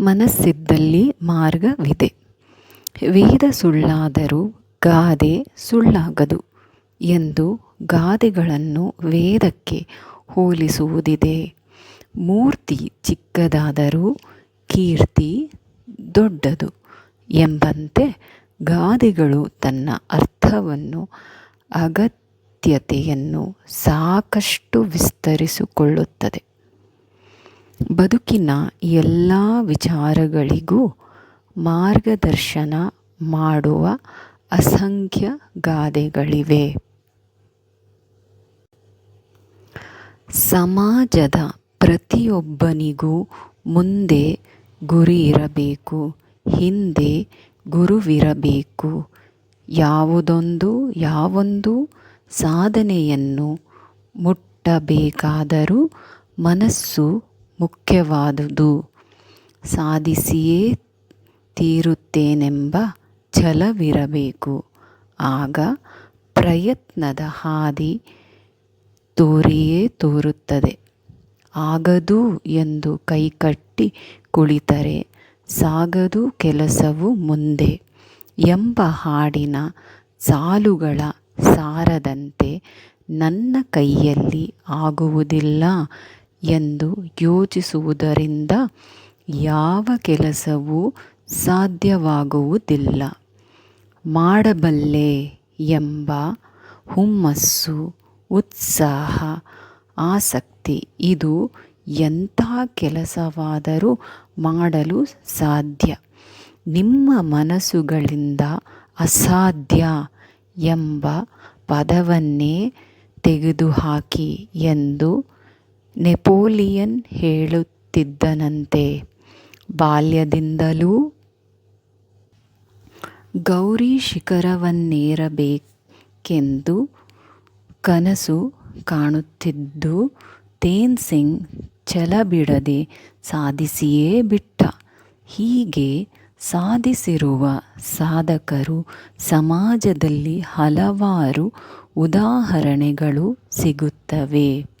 ಮನಸ್ಸಿದ್ದಲ್ಲಿ ಮಾರ್ಗವಿದೆ. ವೇದ ಸುಳ್ಳಾದರೂ ಗಾದೆ ಸುಳ್ಳಾಗದು ಎಂದು ಗಾದೆಗಳನ್ನು ವೇದಕ್ಕೆ ಹೋಲಿಸುವುದಿದೆ. ಮೂರ್ತಿ ಚಿಕ್ಕದಾದರೂ ಕೀರ್ತಿ ದೊಡ್ಡದು ಎಂಬಂತೆ ಗಾದೆಗಳು ತನ್ನ ಅರ್ಥವನ್ನು, ಅಗತ್ಯತೆಯನ್ನು ಸಾಕಷ್ಟು ವಿಸ್ತರಿಸಿಕೊಳ್ಳುತ್ತದೆ. ಬದುಕಿನ ಎಲ್ಲ ವಿಚಾರಗಳಿಗೂ ಮಾರ್ಗದರ್ಶನ ಮಾಡುವ ಅಸಂಖ್ಯ ಗಾದೆಗಳಿವೆ. ಸಮಾಜದ ಪ್ರತಿಯೊಬ್ಬನಿಗೂ ಮುಂದೆ ಗುರಿ ಇರಬೇಕು ಹಿಂದೆ ಗುರುವಿರಬೇಕು. ಯಾವುದೊಂದು ಯಾವೊಂದು ಸಾಧನೆಯನ್ನು ಮುಟ್ಟಬೇಕಾದರೂ ಮನಸ್ಸು ಮುಖ್ಯವಾದುದು. ಸಾಧಿಸಿಯೇ ತೀರುತ್ತೇನೆಂಬ ಛಲವಿರಬೇಕು. ಆಗ ಪ್ರಯತ್ನದ ಹಾದಿ ತೋರಿಯೇ ತೋರುತ್ತದೆ. ಆಗದು ಎಂದು ಕೈಕಟ್ಟಿ ಕುಳಿತರೆ, ಸಾಗದು ಕೆಲಸವು ಮುಂದೆ ಎಂಬ ಹಾಡಿನ ಸಾಲುಗಳ ಸಾರದಂತೆ ನನ್ನ ಕೈಯಲ್ಲಿ ಆಗುವುದಿಲ್ಲ ಎಂದು ಯೋಚಿಸುವುದರಿಂದ ಯಾವ ಕೆಲಸವೂ ಸಾಧ್ಯವಾಗುವುದಿಲ್ಲ. ಮಾಡಬಲ್ಲೆ ಎಂಬ ಹುಮ್ಮಸ್ಸು, ಉತ್ಸಾಹ, ಆಸಕ್ತಿ ಇದು ಎಂಥ ಕೆಲಸವಾದರೂ ಮಾಡಲು ಸಾಧ್ಯ. ನಿಮ್ಮ ಮನಸ್ಸುಗಳಿಂದ ಅಸಾಧ್ಯ ಎಂಬ ಪದವನ್ನೇ ತೆಗೆದುಹಾಕಿ ಎಂದು ನೆಪೋಲಿಯನ್ ಹೇಳುತ್ತಿದ್ದನಂತೆ. ಬಾಲ್ಯದಿಂದಲೂ ಗೌರಿ ಶಿಖರವನ್ನೇರಬೇಕೆಂದು ಕನಸು ಕಾಣುತ್ತಿದ್ದು, ತೇನ್ ಸಿಂಗ್ ಛಲ ಬಿಡದೆ ಸಾಧಿಸಿಯೇ ಬಿಟ್ಟ. ಹೀಗೆ ಸಾಧಿಸಿರುವ ಸಾಧಕರು ಸಮಾಜದಲ್ಲಿ ಹಲವಾರು ಉದಾಹರಣೆಗಳು ಸಿಗುತ್ತವೆ.